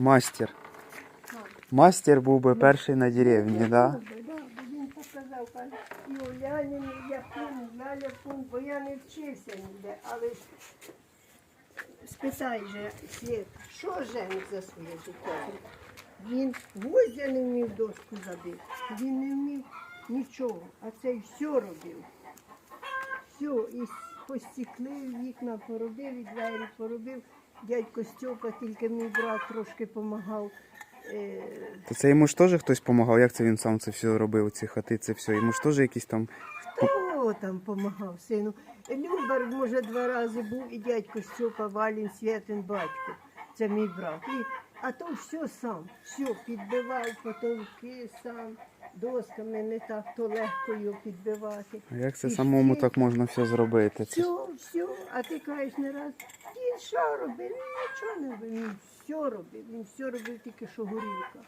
Мастер. Мастер був би перший на деревні, так? Да? Він показав, каже, і Уляніни, я пун, Ляля пун, бо я не вчився ніде, але ж спитай же, Світ, що женить за своє життя? Він гвоздя не вмів дошку забити, він не вмів нічого, а цей все робив. Все, і постікли, вікна поробив, і двері поробив. Дядько Стьопа, тільки мій брат трошки допомагав. Е, То це йому ж теж хтось допомагав, як це він сам це все робив, ці хати, це все. Йому ж теж якісь там. Хто там помагав сину? Любер, може, два рази був і дядько Стьопа Валін Святин батько. Це мій брат. І, а то все сам, все підбивав потолки сам, досками не так то легко його підбивати. А як це І самому всі- так можна все зробити? Все, все, а ти кажеш не раз, він що робив? Він нічого не робив, він все робив, він все робив тільки що горілка.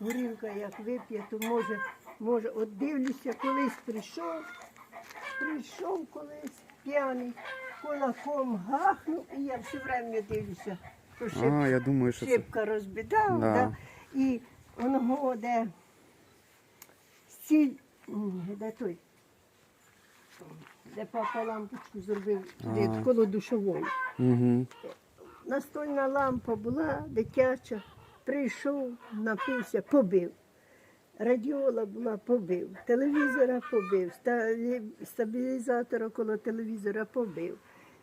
Горілка як вип'є, то може, може, от дивлюся, колись прийшов, прийшов колись п'яний, кулаком гахнув, і я все время дивлюся, що шиб, А, я думаю, що це. шибка розбидав, Да. да. і воно де стіль, де той, де папа лампочку зробив коло душової. Угу. Настольна лампа була дитяча, прийшов, напився, побив. Радіола була, побив, телевізора побив, ста- стабілізатора коло телевізора побив,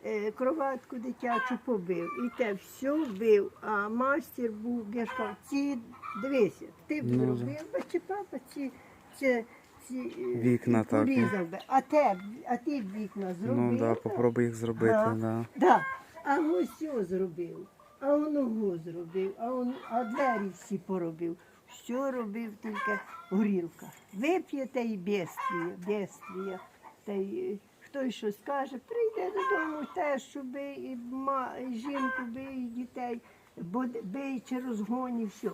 е, кроватку дитячу побив. І те все бив. А мастер був, я ж кажу, ці дивися, ти б Ну, зробив би чи папа ці, ці, ці е, Вікна так, ну. порізав би. А те, а ти б вікна зробив. Ну так, да, би? попробуй їх зробити, Ага. да. Да. А ось цього зробив, а оного зробив, а, он, а двері всі поробив. Все робив тільки горілка. Вип'єте і. Та й е, хтось що скаже, прийде додому теж, що бий, і, ма, і жінку бий, і дітей, бо бий чи розгоні, все. І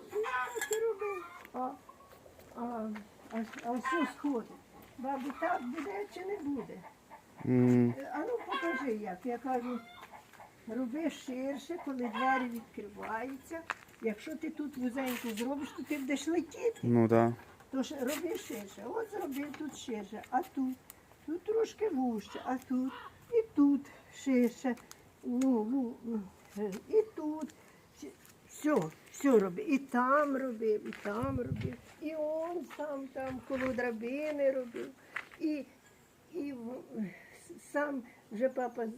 так робив. А, а, а, все сходить. Бабу, так буде чи не буде? М, А ну покажи як. Я кажу, роби ширше, коли двері відкриваються. Якщо ти тут вузеньку зробиш, то ти будеш летіти. Ну так. То ж роби ширше. От зробив тут ширше, а тут, тут трошки вужче, а тут і тут ширше. Ну, ну, і тут. Все, все робив. І там робив, і там робив. Сам там коло драбини робив. І, і сам вже папа е,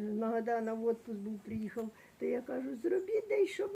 з Магадана в отпуск був приїхав, то я кажу, зробіть де й що